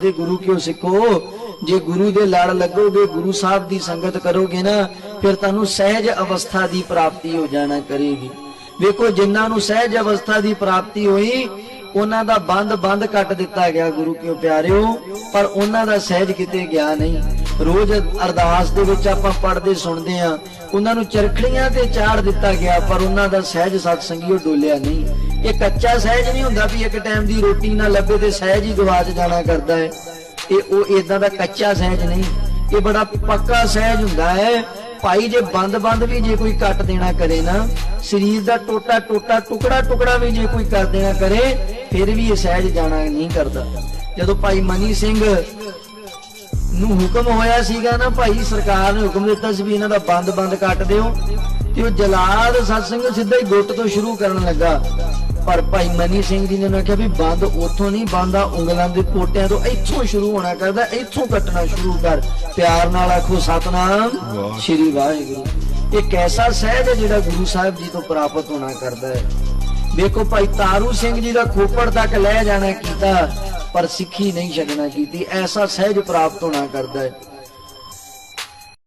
ਦੇ ਗੁਰੂ ਕਿਉਂ ਸਿੱਖੋ? ਜੇ ਗੁਰੂ ਦੇ ਲੜ ਲੱਗੋਗੇ, ਗੁਰੂ ਸਾਹਿਬ ਦੀ ਸੰਗਤ ਕਰੋਗੇ ਨਾ, ਫਿਰ ਤੁਹਾਨੂੰ ਸਹਿਜ ਅਵਸਥਾ ਦੀ ਪ੍ਰਾਪਤੀ ਹੋ ਜਾਣਾ ਕਰੇਗੀ। ਵੇਖੋ, ਜਿਨ੍ਹਾਂ ਨੂੰ ਸਹਿਜ ਅਵਸਥਾ ਦੀ ਪ੍ਰਾਪਤੀ ਹੋਈ, ਉਹਨਾਂ ਦਾ ਬੰਦ ਬੰਦ ਕੱਟ ਦਿੱਤਾ ਗਿਆ ਗੁਰੂ ਕਿਉਂ ਪਿਆਰਿਓ? ਪਰ ਉਹਨਾਂ ਦਾ ਸਹਿਜ ਕਿਤੇ ਗਿਆ ਨਹੀਂ। ਰੋਜ਼ ਅਰਦਾਸ ਦੇ ਵਿੱਚ ਆਪਾਂ ਪੜ੍ਹਦੇ ਸੁਣਦੇ ਆ ਉਹਨਾਂ ਨੂੰ ਚਰਖੜੀਆਂ ਤੇ ਚਾੜ ਦਿੱਤਾ ਗਿਆ, ਪਰ ਉਹਨਾਂ ਦਾ ਸਹਿਜ ਸਤਸੰਗੀਓ ਡੋਲਿਆ ਨਹੀਂ। ਇਹ ਕੱਚਾ ਸਹਿਜ ਨਹੀਂ ਹੁੰਦਾ ਵੀ ਇੱਕ ਟਾਈਮ ਦੀ ਰੋਟੀ ਨਾ ਲੱਭੇ ਤੇ ਸਹਿਜ ਹੀ ਗਵਾਚ ਜਾਣਾ ਕਰਦਾ ਹੈ। ਇਹ ਉਹ ਇਦਾਂ ਦਾ ਕੱਚਾ ਸਹਿਜ ਨਹੀਂ। ਇਹ ਬੜਾ ਪੱਕਾ ਸਹਿਜ ਹੁੰਦਾ ਹੈ। ਭਾਈ ਜੇ ਬੰਦ-ਬੰਦ ਵੀ ਜੇ ਕੋਈ ਕੱਟ ਦੇਣਾ ਕਰੇ ਨਾ, ਸਰੀਰ ਦਾ ਟੋਟਾ ਟੋਟਾ ਟੁਕੜਾ ਟੁਕੜਾ ਵੀ ਜੇ ਕੋਈ ਕਰ ਦੇਣਾ ਕਰੇ, ਫਿਰ ਵੀ ਇਹ ਸਹਿਜ ਜਾਣਾ ਨਹੀਂ ਕਰਦਾ। ਜਦੋਂ ਭਾਈ ਮਨੀ ਸਿੰਘ ਨੂੰ ਹੁਕਮ ਹੋਇਆ ਸੀਗਾ ਨਾ, ਭਾਈ ਸਰਕਾਰ ਨੇ ਹੁਕਮ ਦਿੱਤਾ ਸੀ ਵੀ ਇਹਨਾਂ ਦਾ ਬੰਦ-ਬੰਦ ਕੱਟ ਦਿਓ। ਤੇ ਉਹ ਜਲਾਦ ਸਤਸੰਗ ਸਿੱਧਾ ਹੀ ਗੁੱਟ ਤੋਂ ਸ਼ੁਰੂ ਕਰਨ ਲੱਗਾ। ਪਰ ਭਾਈ ਮਨੀ ਸਿੰਘ ਜੀ ਨੇ ਉਹਨਾਂ ਕਿਹਾ ਵੀ ਬੰਦ ਉੱਥੋਂ ਨਹੀਂ ਬੰਦਾ ਉਂਗਲਾਂ ਦੇ ਪੋਟਿਆਂ ਤੋਂ ਇੱਥੋਂ ਸ਼ੁਰੂ ਹੋਣਾ ਕਰਦਾ ਇੱਥੋਂ ਕੱਟਣਾ ਸ਼ੁਰੂ ਕਰ। ਪਿਆਰ ਨਾਲ ਆਖੋ ਸਤਨਾਮ ਸ਼੍ਰੀ ਵਾਹਿਗੁਰੂ। ਇਹ ਕੈਸਾ ਸਹਿਜ ਹੈ ਜਿਹੜਾ ਗੁਰੂ ਸਾਹਿਬ ਜੀ ਤੋਂ ਪ੍ਰਾਪਤ ਹੋਣਾ ਕਰਦਾ ਹੈ। ਵੇਖੋ ਭਾਈ ਤਾਰੂ ਸਿੰਘ ਜੀ ਦਾ ਖੋਪੜ ਤੱਕ ਲੈ ਜਾਣਾ ਕੀਤਾ ਪਰ ਸਿੱਖੀ ਨਹੀਂ ਛੱਡਣਾ ਕੀਤੀ। ਐਸਾ ਸਹਿਜ ਪ੍ਰਾਪਤ ਹੋਣਾ ਕਰਦਾ ਹੈ।